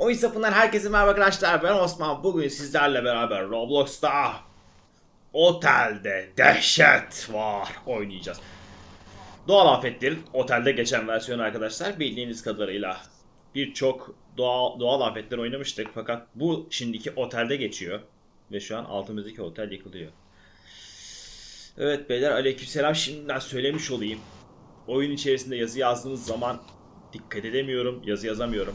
Oyun sapından herkese merhaba arkadaşlar ben Osman bugün sizlerle beraber Roblox'ta Otelde Dehşet var oynayacağız. Doğal afetlerin otelde geçen versiyonu arkadaşlar bildiğiniz kadarıyla birçok doğal, doğal afetler oynamıştık fakat bu şimdiki otelde geçiyor ve şu an altımızdaki otel yıkılıyor. Evet beyler aleykümselam şimdiden söylemiş olayım. Oyun içerisinde yazı yazdığınız zaman dikkat edemiyorum, yazı yazamıyorum.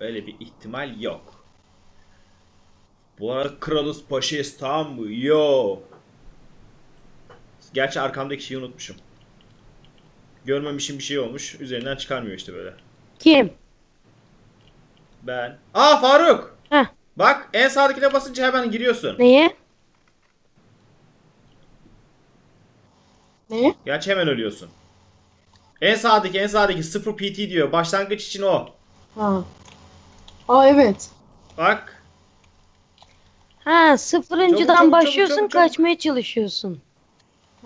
Öyle bir ihtimal yok. Bu arada kralız paşayız tamam mı? Yo. Gerçi arkamdaki şeyi unutmuşum. Görmemişim bir şey olmuş. Üzerinden çıkarmıyor işte böyle. Kim? Ben. Aa Faruk. Heh. Bak en sağdakine basınca hemen giriyorsun. Neye? Ne? Gerçi hemen ölüyorsun. En sağdaki en sağdaki 0 PT diyor. Başlangıç için o. Ha. Aa evet. Bak. Ha sıfırıncıdan Çabuk, çabuk, başlıyorsun çabuk, çabuk. kaçmaya çalışıyorsun.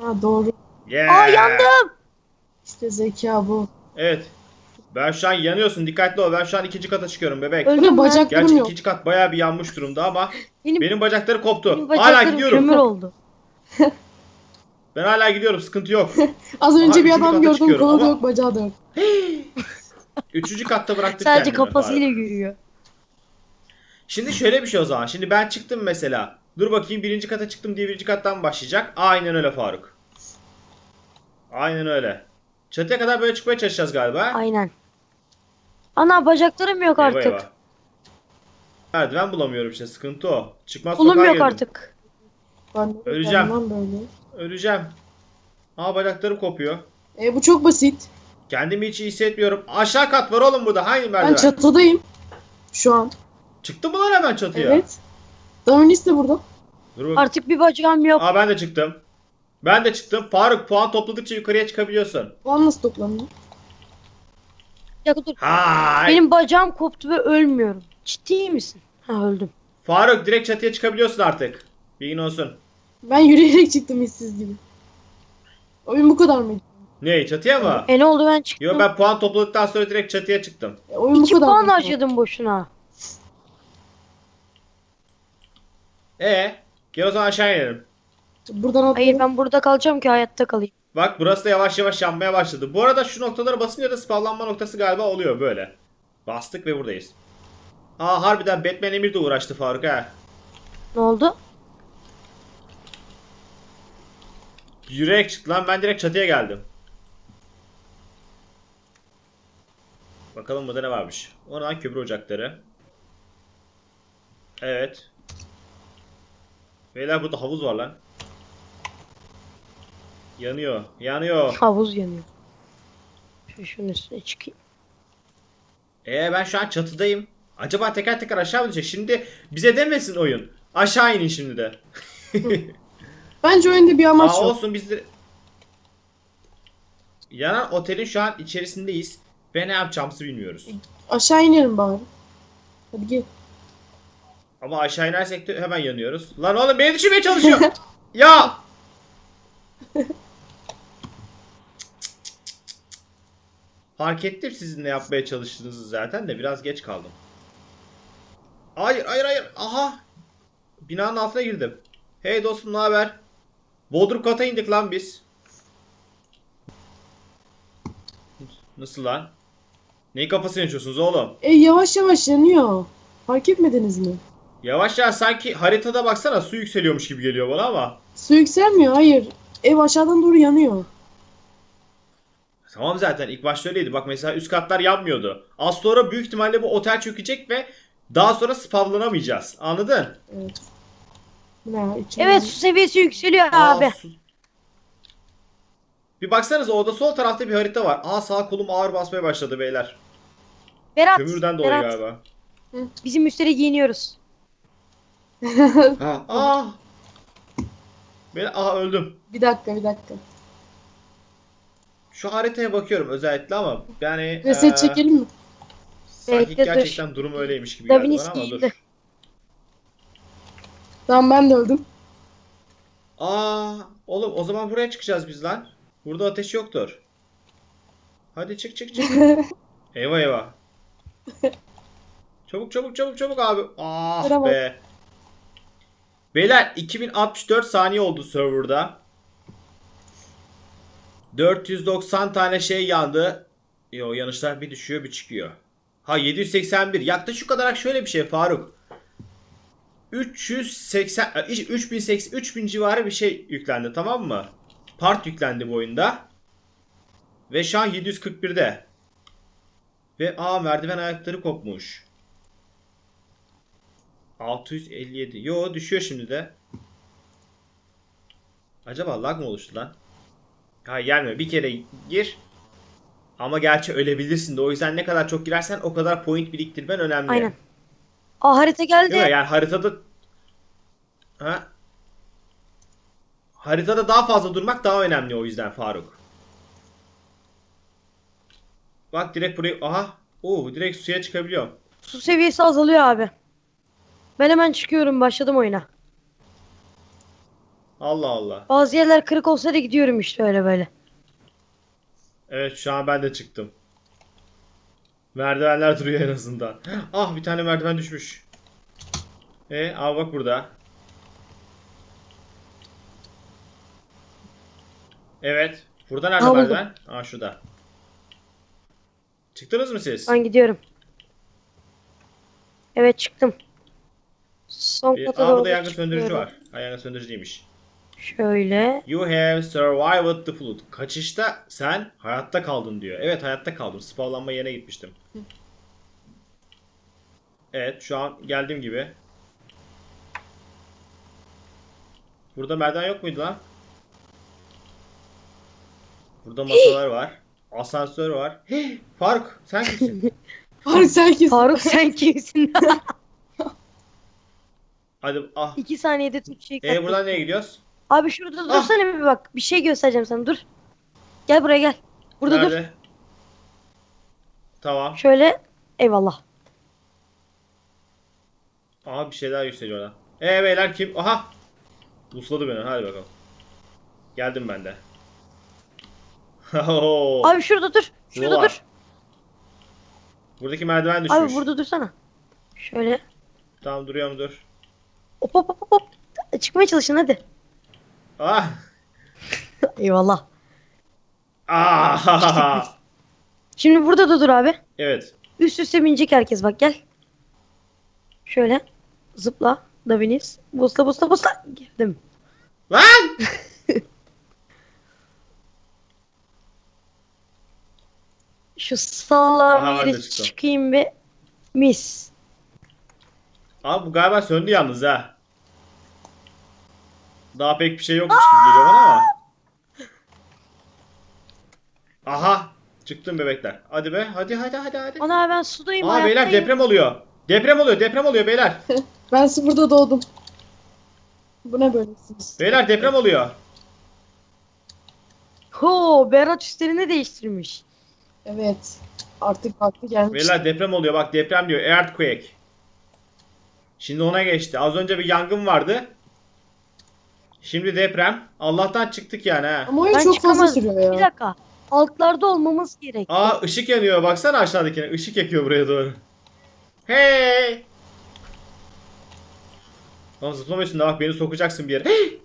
Ha doğru. Yeah. Aa yandım. İşte zeka bu. Evet. Ben şu an yanıyorsun dikkatli ol. Ben şu an ikinci kata çıkıyorum bebek. Öldüm bacaklarım Gerçi yok. ikinci kat bayağı bir yanmış durumda ama Benim, benim bacakları koptu. benim hala bacaklarım gidiyorum. kömür oldu. Ben hala gidiyorum sıkıntı yok. Az önce Aha, bir üçüncü adam gördüm çıkıyorum kolu da ama- yok bacağı da yok. Üçüncü katta bıraktık Sadece kendimi. kafasıyla görüyor. Şimdi şöyle bir şey o zaman. Şimdi ben çıktım mesela. Dur bakayım birinci kata çıktım diye birinci kattan başlayacak. Aynen öyle Faruk. Aynen öyle. Çatıya kadar böyle çıkmaya çalışacağız galiba. Aynen. Ana bacaklarım yok Eyvah artık. eyvah. Merdiven bulamıyorum işte sıkıntı o. Çıkmaz Kolum sokağa yok girdim. artık. Ben de Öleceğim. böyle. Öleceğim. Aa bacaklarım kopuyor. E bu çok basit. Kendimi hiç iyi hissetmiyorum. Aşağı kat var oğlum burada. Hangi merdiven? Ben çatıdayım. Şu an. Çıktı mı lan hemen çatıya? Evet. Dominis de burada. Dur Artık bir bacağım yok. Aa ben de çıktım. Ben de çıktım. Faruk puan topladıkça yukarıya çıkabiliyorsun. Puan nasıl toplanıyor? Bir dakika dur. Hay. Benim bacağım koptu ve ölmüyorum. Ciddi misin? Ha öldüm. Faruk direkt çatıya çıkabiliyorsun artık. Bilgin olsun. Ben yürüyerek çıktım işsiz gibi. Oyun bu kadar mıydı? Ne çatıya mı? E ne oldu ben çıktım. Yo ben puan topladıktan sonra direkt çatıya çıktım. E, oyun bu İki kadar puan mıydı? harcadım boşuna. E gel o zaman aşağı inelim. Buradan atlayalım. Hayır ben burada kalacağım ki hayatta kalayım. Bak burası da yavaş yavaş yanmaya başladı. Bu arada şu noktalara basınca da spavlanma noktası galiba oluyor böyle. Bastık ve buradayız. Aa harbiden Batman Emir de uğraştı Faruk ha. Ne oldu? Yürüyerek çıktı lan ben direkt çatıya geldim. Bakalım burada ne varmış. Oradan kömür ocakları. Evet. Beyler burada havuz var lan. Yanıyor. Yanıyor. Havuz yanıyor. Şu şunun üstüne çıkayım. Ee ben şu an çatıdayım. Acaba teker teker aşağı mı düşecek? Şimdi bize demesin oyun. Aşağı inin şimdi de. Bence oyunda bir amaç Aa yok. olsun biz de... Yanan otelin şu an içerisindeyiz. Ve ne yapacağımızı bilmiyoruz. Aşağı inerim bari. Hadi gel. Ama aşağı inersek de hemen yanıyoruz. Lan oğlum beni düşürmeye çalışıyor. ya! Fark ettim sizin ne yapmaya çalıştığınızı zaten de biraz geç kaldım. Hayır hayır hayır. Aha. Binanın altına girdim. Hey dostum ne haber? Bodrum kata indik lan biz. Nasıl lan? Neyi kafasını yaşıyorsunuz oğlum? E yavaş yavaş yanıyor. Fark etmediniz mi? Yavaş yavaş sanki haritada baksana su yükseliyormuş gibi geliyor bana ama. Su yükselmiyor. Hayır. Ev aşağıdan doğru yanıyor. Tamam zaten ilk başta öyleydi. Bak mesela üst katlar yanmıyordu. Az sonra büyük ihtimalle bu otel çökecek ve daha sonra spavlanamayacağız. Anladın? Evet. Bu ne ya? İçeride- Evet su seviyesi yükseliyor Aa, abi. su- Bir baksanıza orada sol tarafta bir harita var. Aa sağ kolum ağır basmaya başladı beyler. Berat, Kömürden dolayı Berat galiba. bizim üstleri giyiniyoruz. Ha, aa. Ben aha öldüm. bir dakika bir dakika. Şu haritaya bakıyorum özellikle ama yani Reset çekelim mi? sanki Bekle, dur. gerçekten durum öyleymiş gibi geldi Davinis bana ama dur. Tamam ben de öldüm. Aa, oğlum o zaman buraya çıkacağız biz lan. Burada ateş yoktur. Hadi çık çık çık. eyvah eyvah. Çabuk çabuk çabuk çabuk abi. Ah Merhaba. be. Beyler 2064 saniye oldu serverda. 490 tane şey yandı. Yo yanışlar bir düşüyor bir çıkıyor. Ha 781. Yaklaşık olarak şöyle bir şey Faruk. 380 e, 3080 3000 civarı bir şey yüklendi tamam mı? Part yüklendi bu oyunda. Ve şu an 741'de. Ve aa merdiven ayakları kopmuş. 657. Yo düşüyor şimdi de. Acaba lag mı oluştu lan? Ha gelmiyor. Bir kere gir. Ama gerçi ölebilirsin de o yüzden ne kadar çok girersen o kadar point biriktirmen önemli. Aynen. Aa harita geldi. Değil mi? Yani haritada ha? Haritada daha fazla durmak daha önemli o yüzden Faruk. Bak direkt buraya aha. Oo direkt suya çıkabiliyorum. Su seviyesi azalıyor abi. Ben hemen çıkıyorum başladım oyuna. Allah Allah. Bazı yerler kırık olsa da gidiyorum işte öyle böyle. Evet şu an ben de çıktım. Merdivenler duruyor en azından. Ah bir tane merdiven düşmüş. E al bak burada. Evet. Burada nerede buldum. merdiven? Aa şurada. Çıktınız mı siz? Ben gidiyorum. Evet çıktım. Son kata aa doğru burada yangın söndürücü çıkıyorum. var. Ha yangın söndürücü değilmiş. Şöyle. You have survived the flood. Kaçışta sen hayatta kaldın diyor. Evet hayatta kaldım. Spavlanma yerine gitmiştim. Evet şu an geldiğim gibi. Burada merdiven yok muydu lan? Burada masalar var. Asansör var. Fark sen kimsin? Faruk sen kimsin? Faruk sen kimsin? Hadi ah. İki saniyede şeyi E buradan nereye gidiyoruz? Abi şurada Ah. dursana bir bak. Bir şey göstereceğim sana dur. Gel buraya gel. Burada dur. Nerede? Tamam. Şöyle. Eyvallah. Aha bir şeyler yükseliyor orada. Ee beyler kim? Aha! Busladı beni. Hadi bakalım. Geldim ben de. Abi şurada dur. Şurada Var. dur. Buradaki merdiven düşmüş. Abi burada dursana. Şöyle. Tamam duruyorum dur. Hop hop hop hop. Çıkmaya çalışın hadi. Ah! Eyvallah. Ah! Şimdi burada da dur abi. evet. Üst üste binecek herkes bak gel. Şöyle. Zıpla. Daviniz. Busla busla busla. Girdim. Lan! Şu çıktım. çıkayım bir. Mis. Abi bu galiba söndü yalnız ha. Daha pek bir şey yokmuş gibi geliyor bana ama. Aha! Çıktım bebekler. Hadi be. Hadi hadi hadi hadi. Ana ben sudayım Aa beyler deprem oluyor. Deprem oluyor. Deprem oluyor beyler. Ben sıfırda doğdum. Bu ne böylesiniz? Beyler deprem oluyor. Ho Berat üstlerini değiştirmiş. Evet. Artık vakti gelmiş. Beyler deprem oluyor. Bak deprem diyor. Earthquake. Şimdi ona geçti. Az önce bir yangın vardı. Şimdi deprem. Allah'tan çıktık yani ha. Ama oyun Ben çok fazla çıkamadım. sürüyor Bir ya. dakika. Altlarda olmamız gerek. Aa ışık yanıyor. Baksana aşağıdakine. Işık yakıyor buraya doğru. Hey! Tamam zıplamıyorsun da bak beni sokacaksın bir yere. Hey!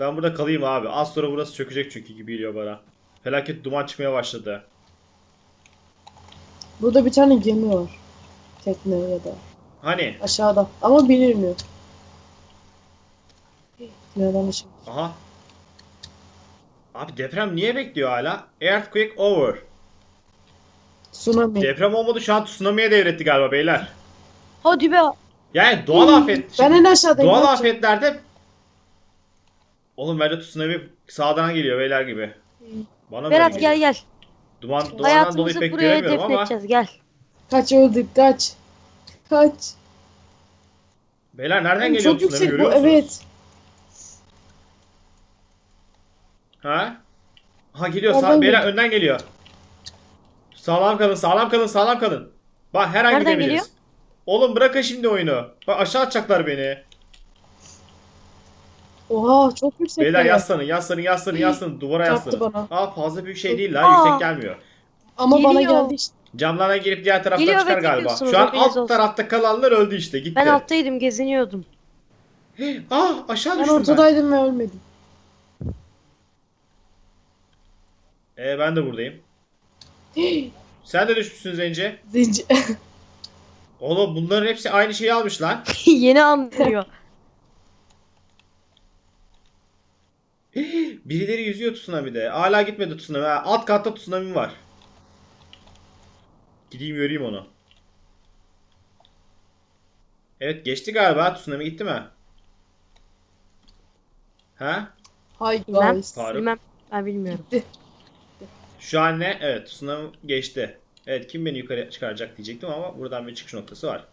Ben burada kalayım abi. Az sonra burası çökecek çünkü gibi geliyor bana. Felaket duman çıkmaya başladı. Burada bir tane gemi var. Tekne ya da Hani? aşağıda. Ama bilinmiyor. Neden aşağı? Aha. Abi deprem niye bekliyor hala? Earthquake over. Tsunami. Deprem olmadı şu an tsunami'ye devretti galiba beyler. Hadi be. Yani doğal afet. Ben en aşağıdayım. Doğal bak. afetlerde Oğlum bence tsunami sağdan geliyor beyler gibi. Bana böyle Berat geliyor. gel gel. Duman, dumandan dolayı Hayatımızı pek buraya göremiyorum ama defnedeceğiz gel. Kaç öldük kaç. Kaç. beyler nereden Oğlum, geliyor çok tsunami yüksek bu musunuz? evet. Ha? Ha geliyor Oradan beyler geliyor. önden geliyor. Sağlam kalın, sağlam kalın, sağlam kalın. Bak her an Nereden gidebiliriz. geliyor? Oğlum bırakın şimdi oyunu. Bak aşağı atacaklar beni. Oha çok yüksek. Beyler ya. yaslanın, yaslanın, yaslanın, yaslanın. Duvara Çarptı yaslanın. bana. Aa fazla büyük şey değil Aa. lan, yüksek gelmiyor. Ama bana Geliyor. geldi işte. Camlardan girip diğer taraftan Geliyor çıkar ve galiba. gidiyorsunuz, Şu an haberiniz alt olsun. tarafta kalanlar öldü işte gitti. Ben alttaydım geziniyordum. Ah aşağı Ben düştüm ben. ortadaydım ve ölmedim. Ee, ben de buradayım. Sen de düşmüşsün Zenci. Zenci. Oğlum bunların hepsi aynı şeyi almış lan. Yeni anlıyor. Birileri yüzüyor tsunami'de. Hala gitmedi tsunami. Ha, alt katta tsunami var. Gideyim göreyim onu. Evet geçti galiba. Tsunami gitti mi? Ha? Hi Bilmem. guys. Faruk. Bilmem. Ben bilmiyorum. Gitti. Şu an ne? Evet tsunami geçti. Evet kim beni yukarı çıkaracak diyecektim ama buradan bir çıkış noktası var.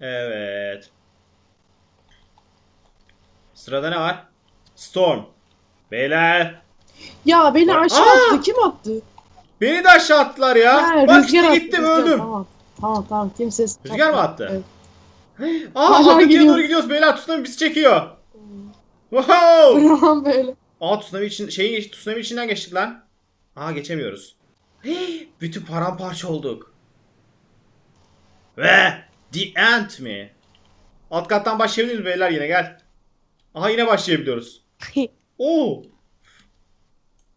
Evet. Sırada ne var? Storm. Beyler. Ya beni Aa! aşağı attı. Kim attı? Beni de aşağı attılar ya. Ha, Bak işte attı, gittim rüzgar. öldüm. Tamam. Tamam tamam kimse Rüzgar mı attı? Evet. Aa Akıncı'ya gidiyor. doğru gidiyoruz beyler. Tsunami bizi çekiyor. Wow. lan böyle? Aa tsunami için şeyin geç, tsunami içinden geçtik lan. Aa geçemiyoruz. Hii, Bütün paramparça olduk. Ve The Ant mi? Alt kattan başlayabiliriz beyler yine gel. Aha yine başlayabiliyoruz. Oo.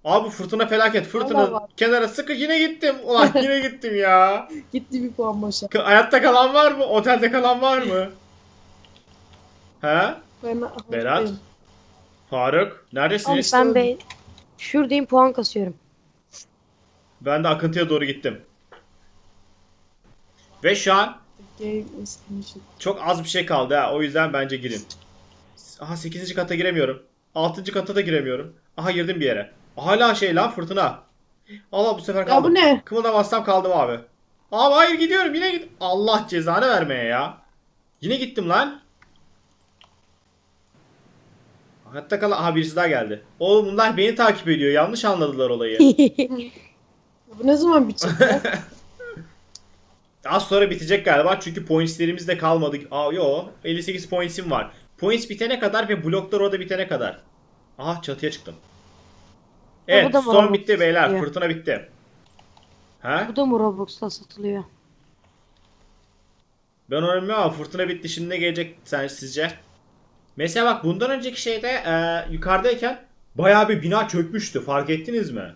Abi fırtına felaket. Fırtına Allah Allah. kenara sıkı yine gittim. Ulan yine gittim ya. Gitti bir puan boşa. K- Hayatta kalan var mı? Otelde kalan var mı? He? Ben Berat? Faruk? Neredesiniz? Ben be şuradayım puan kasıyorum. Ben de akıntıya doğru gittim. Ve şu an Game is finished. çok az bir şey kaldı ha. O yüzden bence girin. Aha 8. kata giremiyorum. 6. kata da giremiyorum. Aha girdim bir yere. Hala şey lan fırtına. Allah bu sefer Ya kaldım. bu ne? Kımıldamazsam kaldım abi. Abi hayır gidiyorum yine git. Allah cezanı vermeye ya. Yine gittim lan. Hayatta kalan... Aha birisi daha geldi. Oğlum bunlar beni takip ediyor. Yanlış anladılar olayı. Bu ne zaman bitecek ya? Az sonra bitecek galiba çünkü pointslerimiz de kalmadı. Aa yo 58 pointsim var. Points bitene kadar ve bloklar orada bitene kadar. Aha çatıya çıktım. Evet bu da mı son bitti beyler. satılıyor? Fırtına bitti. Ha? Bu da mı Roblox'ta satılıyor? Ben onu bilmiyorum ama fırtına bitti. Şimdi ne gelecek sen sizce? Mesela bak bundan önceki şeyde e, yukarıdayken bayağı bir bina çökmüştü. Fark ettiniz mi?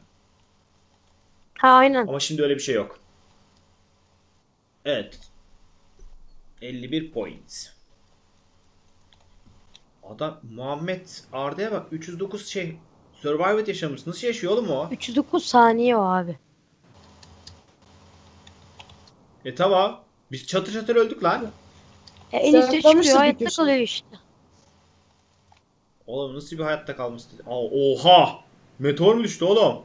Ha aynen. Ama şimdi öyle bir şey yok. Evet. 51 points. Adam Muhammed Arda'ya bak 309 şey Survivor yaşamış. Nasıl yaşıyor oğlum o? 309 saniye o abi. E tamam. Biz çatır çatır öldük lan. Ya en üstte çıkıyor hayatta bitiyor kalıyor işte. Oğlum nasıl bir hayatta kalmıştı? Aa, oha! Meteor mu düştü oğlum?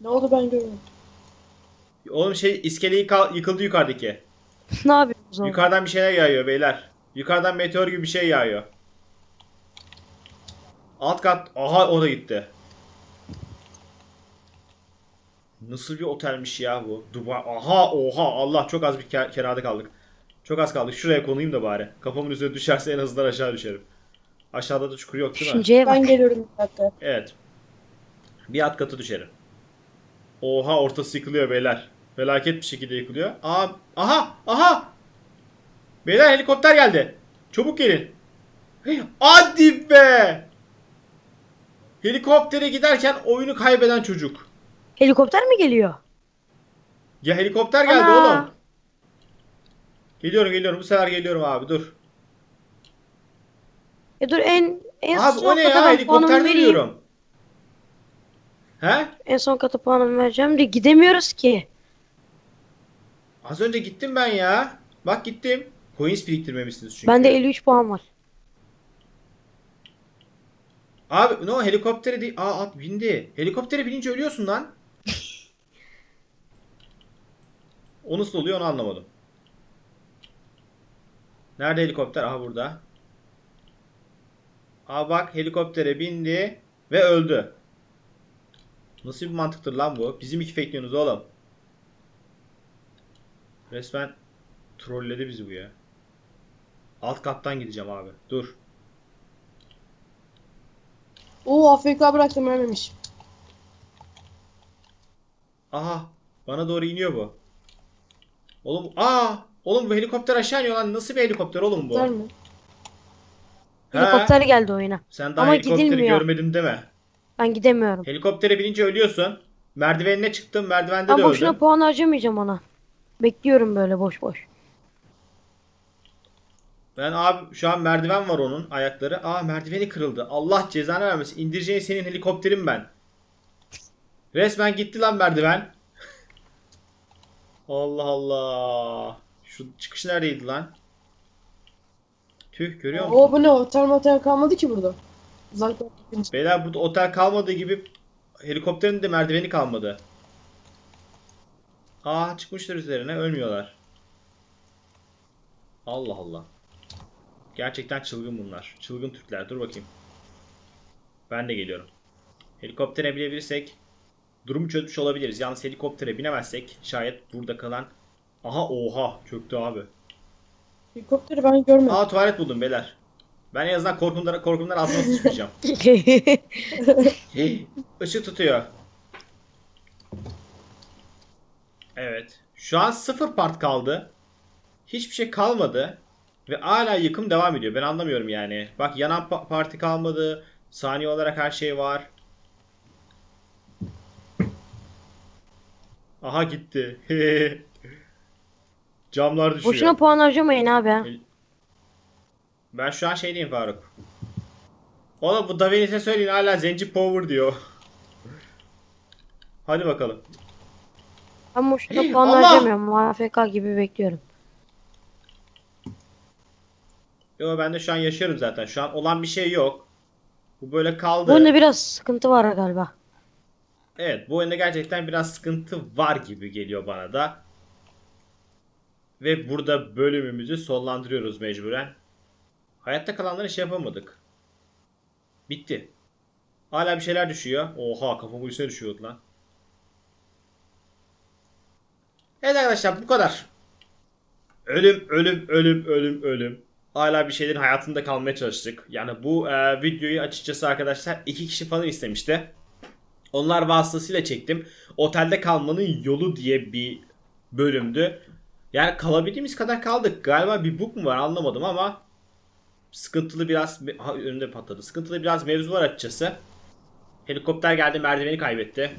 Ne oldu ben görmedim. Oğlum şey iskele yıka- yıkıldı yukarıdaki. ne yapıyorsunuz oğlum? Yukarıdan bir şeyler yağıyor beyler. Yukarıdan meteor gibi bir şey yağıyor. Alt kat. Aha o da gitti. Nasıl bir otelmiş ya bu? Dubai. Aha oha Allah çok az bir ke- kenarda kaldık. Çok az kaldık. Şuraya konayım da bari. Kafamın üzerine düşerse en azından aşağı düşerim. Aşağıda da çukur yok değil mi? Düşünceye bak. Ben geliyorum bir dakika. Evet. Bir alt katı düşerim. Oha ortası yıkılıyor beyler. Felaket bir şekilde yıkılıyor. Aa, aha aha. Beyler helikopter geldi. Çabuk gelin. Hey, Hadi be. Helikoptere giderken oyunu kaybeden çocuk. Helikopter mi geliyor? Ya helikopter geldi Ana. oğlum. Geliyorum geliyorum bu sefer geliyorum abi dur. Ya dur en en Abi son o ne ya helikopter veriyorum. He? En son kata puanımı vereceğim de gidemiyoruz ki. Az önce gittim ben ya. Bak gittim. Coins biriktirmemişsiniz çünkü. Bende 53 puan var. Abi no helikoptere değil. Aa at bindi. Helikoptere binince ölüyorsun lan. o nasıl oluyor onu anlamadım. Nerede helikopter? Aha burada. Aa bak helikoptere bindi ve öldü. Nasıl bir mantıktır lan bu? Bizim iki fakeliyorsunuz oğlum. Resmen trolledi bizi bu ya. Alt kattan gideceğim abi. Dur. Oo AFK bıraktım ölmemiş. Aha. Bana doğru iniyor bu. Oğlum aa oğlum bu helikopter aşağı iniyor lan. Nasıl bir helikopter oğlum bu? Güzel mi? He? Helikopter geldi oyuna. Sen daha Ama helikopteri gidilmiyor. görmedin deme. Ben gidemiyorum. Helikoptere binince ölüyorsun. Merdivenine çıktın. Merdivende Ben de boşuna öldün. puan harcamayacağım ona. Bekliyorum böyle boş boş. Ben abi şu an merdiven var onun ayakları. Aa merdiveni kırıldı. Allah cezanı vermesin. İndireceğin senin helikopterin ben. Resmen gitti lan merdiven. Allah Allah. Şu çıkış neredeydi lan? Tüh görüyor musun? O bu ne? Otel motel kalmadı ki burada. Uzaktan bakınca. Beyler burada otel kalmadığı gibi helikopterin de merdiveni kalmadı. Aa çıkmışlar üzerine ölmüyorlar. Allah Allah. Gerçekten çılgın bunlar. Çılgın Türkler. Dur bakayım. Ben de geliyorum. Helikoptere binebilirsek durumu çözmüş olabiliriz. Yalnız helikoptere binemezsek şayet burada kalan Aha oha çöktü abi. Helikopteri ben görmedim. Aa tuvalet buldum beyler. Ben en azından korkumdan, korkumdan altıma sıçmayacağım. Işık tutuyor. Evet. Şu an sıfır part kaldı. Hiçbir şey kalmadı. Ve hala yıkım devam ediyor. Ben anlamıyorum yani. Bak yanan pa- parti kalmadı. Saniye olarak her şey var. Aha gitti. Camlar düşüyor. boşuna puan harcamayın abi. Ben şu an şeydeyim Faruk. Oğlum bu Davinis'e söyleyin hala Zenci Power diyor. Hadi bakalım. Ben boşuna puan Allah! harcamıyorum. AFK gibi bekliyorum. Yo ben de şu an yaşıyorum zaten. Şu an olan bir şey yok. Bu böyle kaldı. oyunda biraz sıkıntı var galiba. Evet bu oyunda gerçekten biraz sıkıntı var gibi geliyor bana da. Ve burada bölümümüzü sonlandırıyoruz mecburen. Hayatta kalanları şey yapamadık. Bitti. Hala bir şeyler düşüyor. Oha kafamın üstüne düşüyordu lan. Evet arkadaşlar bu kadar. Ölüm, ölüm, ölüm, ölüm, ölüm. Hala bir şeylerin hayatında kalmaya çalıştık. Yani bu e, videoyu açıkçası arkadaşlar iki kişi falan istemişti. Onlar vasıtasıyla çektim. Otelde kalmanın yolu diye bir bölümdü. Yani kalabildiğimiz kadar kaldık. Galiba bir bug mu var anlamadım ama sıkıntılı biraz ha, önünde patladı. Sıkıntılı biraz mevzu var açıkçası. Helikopter geldi merdiveni kaybetti.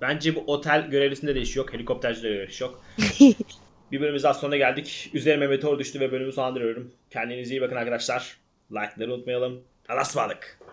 Bence bu otel görevlisinde de iş yok. Helikoptercide de iş yok. bir bölümümüz daha sonuna geldik. Üzerime meteor düştü ve bölümü sonlandırıyorum. Kendinize iyi bakın arkadaşlar. Like'ları unutmayalım. Allah'a.